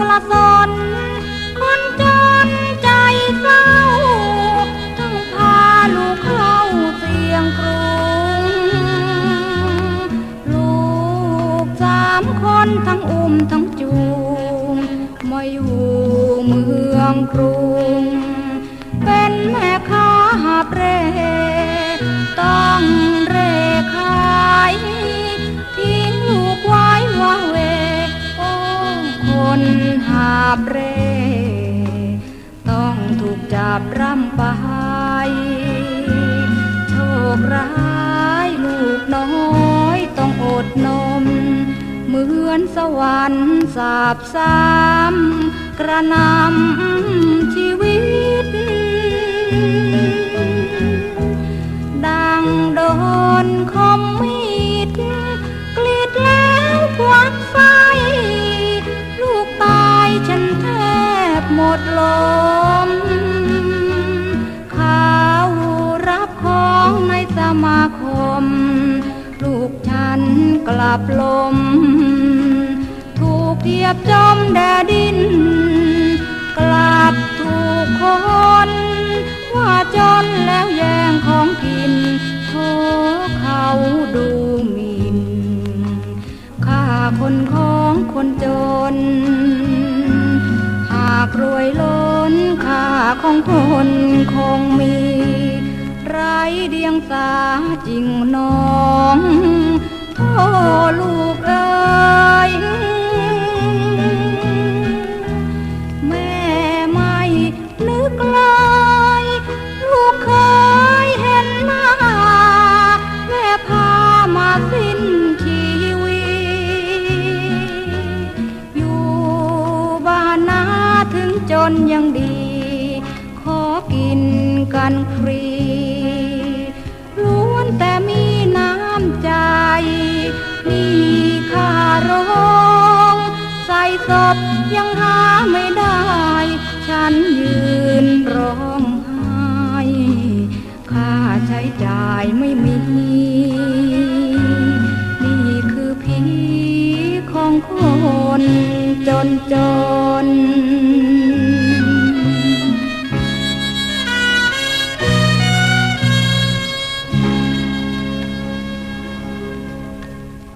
กระสนคนจนใจเศร้าต้องพาลูกเข้าเสียงกรุงลูกสามคนทั้งอุ้มทั้งจูงมาอยู่เมืองกรุง นหาบเร่ต้องถูกจับร่ำไปโชคร้ายลูกน้อยต้องอดนม เหมือนสวรรค์สาบซ้ำกระนำ ดลมเขารับของในสมาคม ลูกฉันกลับลม ถูกเหยียบจมแดดิน กลับถูกคน ว่าจนแล้วแย่งของกินโทเขาดูหมินค่าคนของคนจนากรวยล้นค่าของคนคงมี ไรเดียงสาจริงน้องโทลู จนยังดี ขอกินกันฟรีล้วนแต่มีน้ำใจมีค่ารองใส่ศพยังหาไม่ได้ ฉันยืนร้องไห้ค่าใช้จ่ายไม่มีนี่คือผีของคนจนจน